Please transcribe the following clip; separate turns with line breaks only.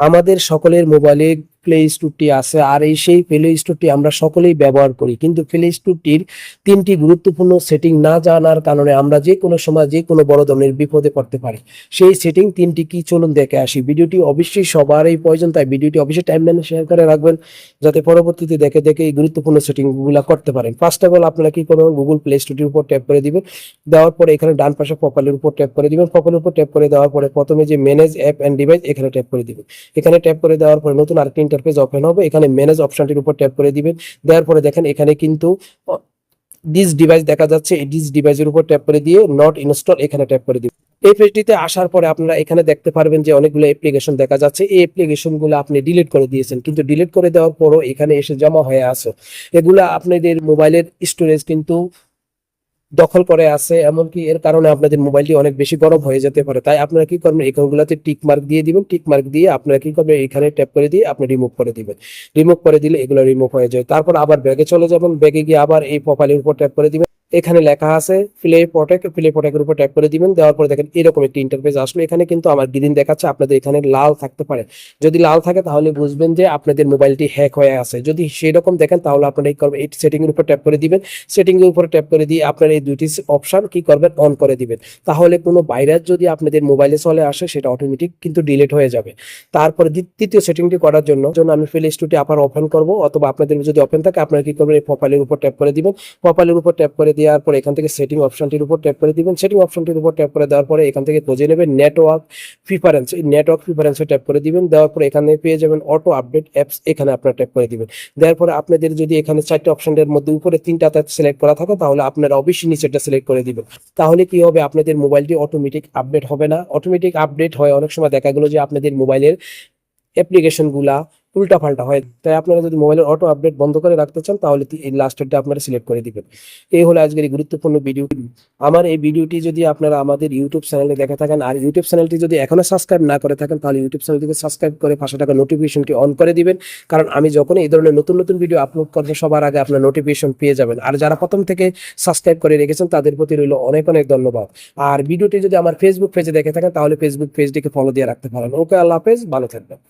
আমাদের সকলের মোবাইলে প্লে স্টোরটি আছে আর এই সেই প্লে স্টোরটি আমরা সকলেই ব্যবহার করি। কিন্তু প্লে স্টোরটির তিনটি গুরুত্বপূর্ণ সেটিং না জানার কারণে আমরা যে কোনো সময় যে কোনো বড় ধরনের বিপদে পড়তে পারি। সেই সেটিং তিনটি কি চলুন দেখে আসি। ভিডিওটি অবশ্যই সবারই প্রয়োজন, তাই ভিডিওটি অবশ্যই টাইম লাইনে শেয়ার করে রাখবেন, যাতে পরবর্তীতে দেখে দেখে এই গুরুত্বপূর্ণ সেটিংগুলা করতে পারেন। ফার্স্ট অফ অল আপনারা কি করবেন? গুগল প্লে স্টোরটির উপর ট্যাপ করে দিবেন। দেওয়ার পরে এখানে ডান পাশে প্রোফাইলের উপর ট্যাপ করে দিবেন। প্রোফাইলের উপর ট্যাপ করে দেওয়ার পরে প্রথমে যে ম্যানেজ অ্যাপ এন্ড ডিভাইস এখানে ট্যাপ করে দিবেন। এখানে ট্যাপ করে দেওয়ার পরে নতুন আরেকটি ইন্টারফেস ওপেন হবে, এখানে ম্যানেজ অপশনটির উপর ট্যাপ করে দিবেন। দেওয়ার পরে দেখেন এখানে কিন্তু ডিস ডিভাইস দেখা যাচ্ছে, এই ডিস ডিভাইসের উপর ট্যাপ করে দিয়ে নট ইনস্টল এখানে ট্যাপ করে দিবেন। এই পেজটিতে আসার পরে আপনারা এখানে দেখতে পারবেন যে অনেকগুলো অ্যাপ্লিকেশন দেখা যাচ্ছে। এই অ্যাপ্লিকেশনগুলো আপনি ডিলিট করে দিয়েছেন, কিন্তু ডিলিট করে দেওয়ার পরও এখানে এসে জমা হয়ে আছে। এগুলা আপনাদের মোবাইলের স্টোরেজ কিন্তু দখল করে আছে, এমনকি এর কারণে আপনাদের মোবাইলটি অনেক বেশি গরম হয়ে যেতে পারে। তাই আপনারা কি করবেন? এখানগুলোতে টিক মার্ক দিয়ে দিবেন। টিক মার্ক দিয়ে আপনারা কি করবেন? এখানে ট্যাপ করে দিয়ে আপনি রিমুভ করে দিবেন। রিমুভ করে দিলে এগুলো রিমুভ হয়ে যায়। তারপর আবার ব্যাগে চলে যাবেন। ব্যাগে গিয়ে আবার এই প্রোফাইলের উপর ট্যাপ করে দিবেন। এখানে লেখা আছে প্লে প্রোটেক্ট প্লে প্রোটেক্টের উপর ট্যাপ করে দিবেন, দেওয়ার পরে দেখেন এরকম একটি ইন্টারফেস আসলো। এখানে কিন্তু আমার গ্রিন দেখাচ্ছে, আপনাদের এখানে লাল থাকতে পারে। যদি লাল থাকে তাহলে বুঝবেন যে আপনাদের মোবাইলটি হ্যাক হয়ে আছে। যদি সেরকম দেখেন তাহলে আপনারা কি করবেন, এই সেটিং এর উপর ট্যাপ করে দিবেন। সেটিং এর উপর ট্যাপ করে দিয়ে আপনার এই দুইটি অপশন কি করবেন অন করে দিবেন। তাহলে কোনো ভাইরাস যদি আপনাদের মোবাইলে চলে আসে, সেটা অটোমেটিক কিন্তু ডিলিট হয়ে যাবে। তারপরে তৃতীয় সেটিংটি করার জন্য জন্য আমি প্লে স্টোরটি আবার ওপেন করব, অথবা আপনাদের যদি ওপেন থাকে, আপনারা কি করবেন, এই প্রোফাইলের উপর ট্যাপ করে দিবেন। প্রোফাইলের উপর ট্যাপ করে দেওয়ার পরে এখান থেকে সেটিং অপশনটির উপর ট্যাপ করে দিবেন। সেটিং অপশনটির উপর ট্যাপ করে দেওয়ার পরে এখান থেকে খুঁজে নেবেন নেটওয়ার্ক প্রিফারেন্স এই নেটওয়ার্ক প্রিফারেন্সে ট্যাপ করে দিবেন। দেওয়ার পরে এখানে পেয়ে যাবেন অটো আপডেট অ্যাপস এখানে আপনারা ট্যাপ করে দিবেন। দেওয়ার পরে আপনাদের যদি এখানে চারটে অপশনের মধ্যে উপরে তিনটা সিলেক্ট করা থাকে, তাহলে আপনারা অবশ্যই নিচেরটা সিলেক্ট করে দিবেন। তাহলে কি হবে? আপনাদের মোবাইলটি অটোমেটিক আপডেট হবে না। অটোমেটিক আপডেট হয় অনেক সময় দেখা গেলো যে আপনাদের মোবাইলের অ্যাপ্লিকেশন গুলা উল্টা পাল্টা হয়। তাই আপনারা যদি মোবাইলের অটো আপডেট বন্ধ করে রাখতে চান, তাহলে এই লাস্টেরটা আপনারা সিলেক্ট করে দিবেন। এই হলো আজকের এই গুরুত্বপূর্ণ ভিডিও আমার এই ভিডিওটি যদি আপনারা আমাদের ইউটিউব চ্যানেলে দেখে থাকেন, আর ইউটিউব চ্যানেলটি যদি এখনও সাবস্ক্রাইব না করে থাকেন, তাহলে ইউটিউব চ্যানেলটিকে সাবস্ক্রাইব করে পাশে টাকা নোটিফিকেশনটি অন করে দিবেন। কারণ আমি যখন এই ধরনের নতুন নতুন ভিডিও আপলোড করব, সবার আগে আপনার নোটিফিকেশন পেয়ে যাবেন। আর যারা প্রথম থেকে সাবস্ক্রাইব করে রেখেছেন, তাদের প্রতি রইল অনেক অনেক ধন্যবাদ। আর ভিডিওটি যদি আমার ফেসবুক পেজে দেখে থাকেন, তাহলে ফেসবুক পেজটিকে ফলো দিয়ে রাখতে পারেন। ওকে আল্লাহ হাফেজ, ভালো থাকবেন।